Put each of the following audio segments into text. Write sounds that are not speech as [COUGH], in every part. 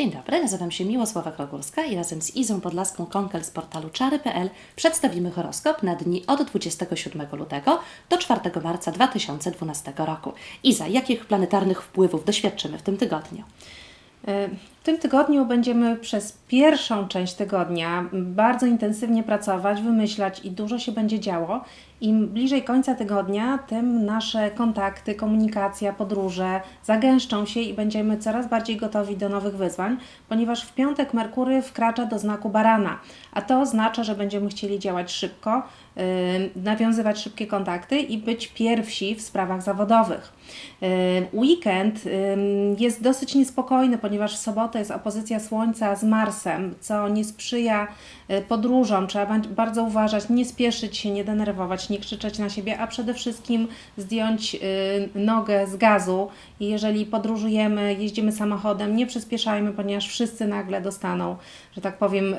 Dzień dobry, nazywam się Miłosława Krogórska i razem z Izą Podlaską Konkel z portalu czary.pl przedstawimy horoskop na dni od 27 lutego do 4 marca 2012 roku. Iza, jakich planetarnych wpływów doświadczymy w tym tygodniu? W tym tygodniu będziemy przez pierwszą część tygodnia bardzo intensywnie pracować, wymyślać i dużo się będzie działo. Im bliżej końca tygodnia, tym nasze kontakty, komunikacja, podróże zagęszczą się i będziemy coraz bardziej gotowi do nowych wyzwań, ponieważ w piątek Merkury wkracza do znaku barana, a to oznacza, że będziemy chcieli działać szybko, yy, nawiązywać szybkie kontakty i być pierwsi w sprawach zawodowych. Yy, Weekend yy, jest dosyć niespokojny, ponieważ w sobotę jest opozycja Słońca z Marsem, co nie sprzyja y, podróżom. Trzeba ba- bardzo uważać, nie spieszyć się, nie denerwować, nie krzyczeć na siebie, a przede wszystkim zdjąć y, nogę z gazu. Jeżeli podróżujemy, jeździmy samochodem, nie przyspieszajmy, ponieważ wszyscy nagle dostaną, że tak powiem,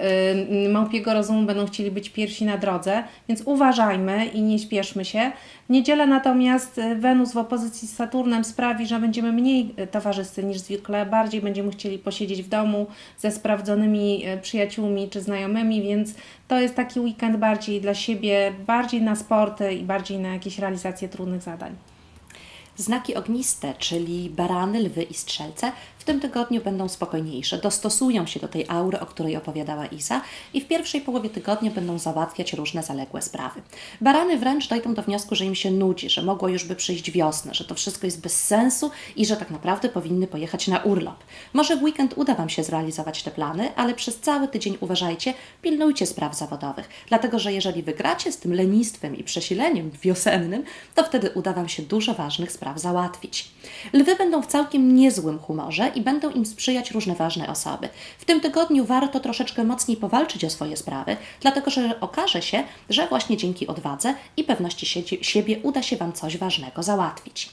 y, małpiego rozumu, będą chcieli być pierwsi na drodze, więc uważajmy i nie śpieszmy się. W niedzielę natomiast Wenus w opozycji z Saturnem sprawi, że będziemy mniej towarzyscy niż zwykle, bardziej będziemy chcieli posiedzieć w domu ze sprawdzonymi y, przyjaciółmi czy znajomymi, więc to jest taki weekend bardziej dla siebie, bardziej na sporty i bardziej na jakieś realizacje trudnych zadań. Znaki ogniste, czyli barany, lwy i strzelce, w tym tygodniu będą spokojniejsze, dostosują się do tej aury, o której opowiadała Iza i w pierwszej połowie tygodnia będą załatwiać różne zaległe sprawy. Barany wręcz dojdą do wniosku, że im się nudzi, że mogło już by przyjść wiosna, że to wszystko jest bez sensu i że tak naprawdę powinny pojechać na urlop. Może w weekend uda Wam się zrealizować te plany, ale przez cały tydzień uważajcie, pilnujcie spraw zawodowych, dlatego że jeżeli wygracie z tym lenistwem i przesileniem wiosennym, to wtedy uda Wam się dużo ważnych spraw załatwić. Lwy będą w całkiem niezłym humorze i będą im sprzyjać różne ważne osoby. W tym tygodniu warto troszeczkę mocniej powalczyć o swoje sprawy, dlatego że okaże się, że właśnie dzięki odwadze i pewności siebie uda się Wam coś ważnego załatwić.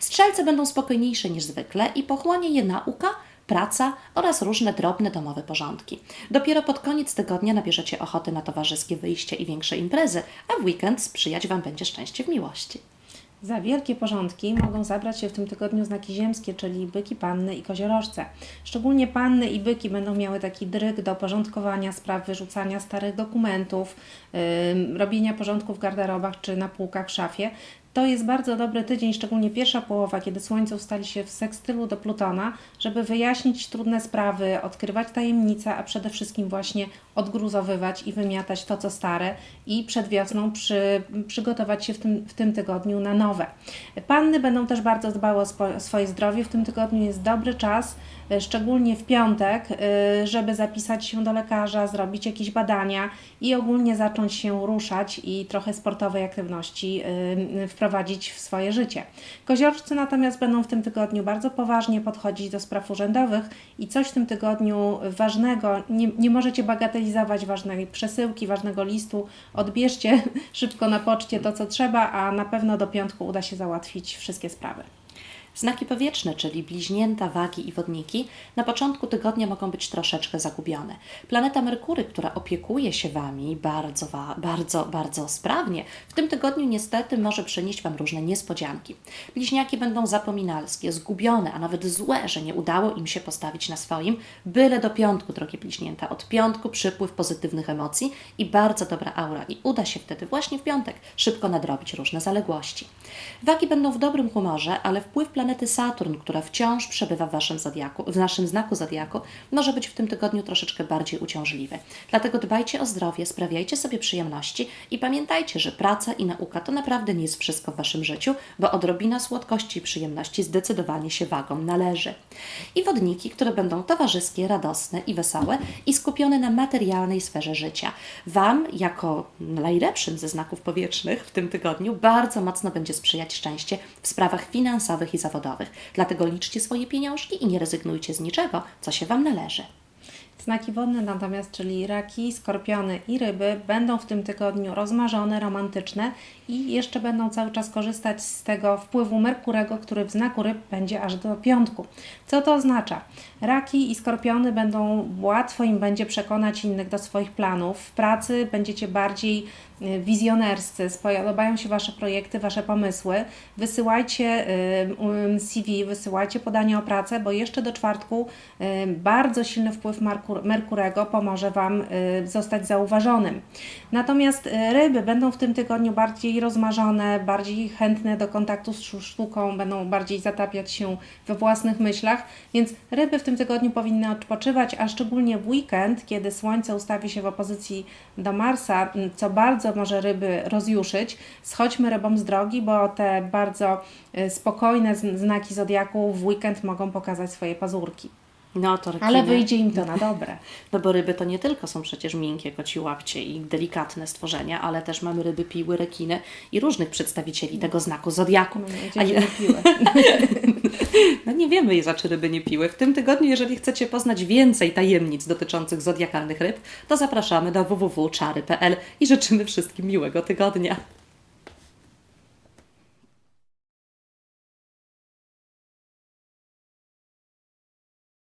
Strzelce będą spokojniejsze niż zwykle i pochłonie je nauka, praca oraz różne drobne domowe porządki. Dopiero pod koniec tygodnia nabierzecie ochoty na towarzyskie wyjście i większe imprezy, a w weekend sprzyjać Wam będzie szczęście w miłości. Za wielkie porządki mogą zabrać się w tym tygodniu znaki ziemskie, czyli byki, panny i koziorożce. Szczególnie panny i byki będą miały taki dryg do porządkowania spraw, wyrzucania starych dokumentów, ym, robienia porządku w garderobach czy na półkach w szafie. To jest bardzo dobry tydzień, szczególnie pierwsza połowa, kiedy Słońce ustali się w sekstylu do Plutona, żeby wyjaśnić trudne sprawy, odkrywać tajemnice, a przede wszystkim właśnie odgruzowywać i wymiatać to, co stare i przed wiosną przy, przygotować się w tym, w tym tygodniu na nowe. Panny będą też bardzo dbały o spo, swoje zdrowie. W tym tygodniu jest dobry czas, e, szczególnie w piątek, e, żeby zapisać się do lekarza, zrobić jakieś badania i ogólnie zacząć się ruszać i trochę sportowej aktywności e, wprowadzić w swoje życie. Koziorzcy natomiast będą w tym tygodniu bardzo poważnie podchodzić do spraw urzędowych i coś w tym tygodniu ważnego, nie, nie możecie bagatelizować ważnej przesyłki, ważnego listu, odbierzcie [LAUGHS] szybko na poczcie to, co trzeba, a na pewno do piątku uda się załatwić wszystkie sprawy. Znaki powietrzne, czyli bliźnięta, wagi i wodniki, na początku tygodnia mogą być troszeczkę zagubione. Planeta Merkury, która opiekuje się Wami bardzo, bardzo, bardzo sprawnie, w tym tygodniu niestety może przynieść Wam różne niespodzianki. Bliźniaki będą zapominalskie, zgubione, a nawet złe, że nie udało im się postawić na swoim, byle do piątku, drogie bliźnięta. Od piątku przypływ pozytywnych emocji i bardzo dobra aura i uda się wtedy właśnie w piątek szybko nadrobić różne zaległości. Wagi będą w dobrym humorze, ale wpływ planety Saturn, która wciąż przebywa w waszym zodiaku, w naszym znaku zodiaku, może być w tym tygodniu troszeczkę bardziej uciążliwy. Dlatego dbajcie o zdrowie, sprawiajcie sobie przyjemności i pamiętajcie, że praca i nauka to naprawdę nie jest wszystko w waszym życiu, bo odrobina słodkości i przyjemności zdecydowanie się wagom należy. I wodniki, które będą towarzyskie, radosne i wesołe i skupione na materialnej sferze życia. Wam, jako najlepszym ze znaków powietrznych w tym tygodniu, bardzo mocno będzie sprzyjać szczęście w sprawach finansowych i zawodowych. Dlatego liczcie swoje pieniążki i nie rezygnujcie z niczego, co się Wam należy. Znaki wodne natomiast, czyli raki, skorpiony i ryby, będą w tym tygodniu rozmarzone, romantyczne i jeszcze będą cały czas korzystać z tego wpływu Merkurego, który w znaku ryb będzie aż do piątku. Co to oznacza? Raki i skorpiony będą, łatwo im będzie przekonać innych do swoich planów. W pracy będziecie bardziej y, wizjonerscy, spodobają się Wasze projekty, Wasze pomysły, wysyłajcie y, y, CV, wysyłajcie podanie o pracę, bo jeszcze do czwartku bardzo silny wpływ Markur- Merkurego pomoże Wam y, zostać zauważonym. Natomiast y, ryby będą w tym tygodniu bardziej rozmarzone, bardziej chętne do kontaktu z sztuką, będą bardziej zatapiać się we własnych myślach, więc ryby w tym tygodniu powinny odpoczywać, a szczególnie w weekend, kiedy Słońce ustawi się w opozycji do Marsa, co bardzo może ryby rozjuszyć. Schodźmy rybom z drogi, bo te bardzo y, spokojne znaki zodiaku w weekend mogą pokazać swoje pazurki. No to rekiny. Ale wyjdzie im to na dobre. No bo ryby to nie tylko są przecież miękkie koci łapcie i delikatne stworzenia, ale też mamy ryby, piły, rekiny i różnych przedstawicieli tego znaku zodiaku. Mam A nie piły. [LAUGHS] no nie wiemy, za czy ryby nie piły. W tym tygodniu, jeżeli chcecie poznać więcej tajemnic dotyczących zodiakalnych ryb, to zapraszamy do www.czary.pl i życzymy wszystkim miłego tygodnia.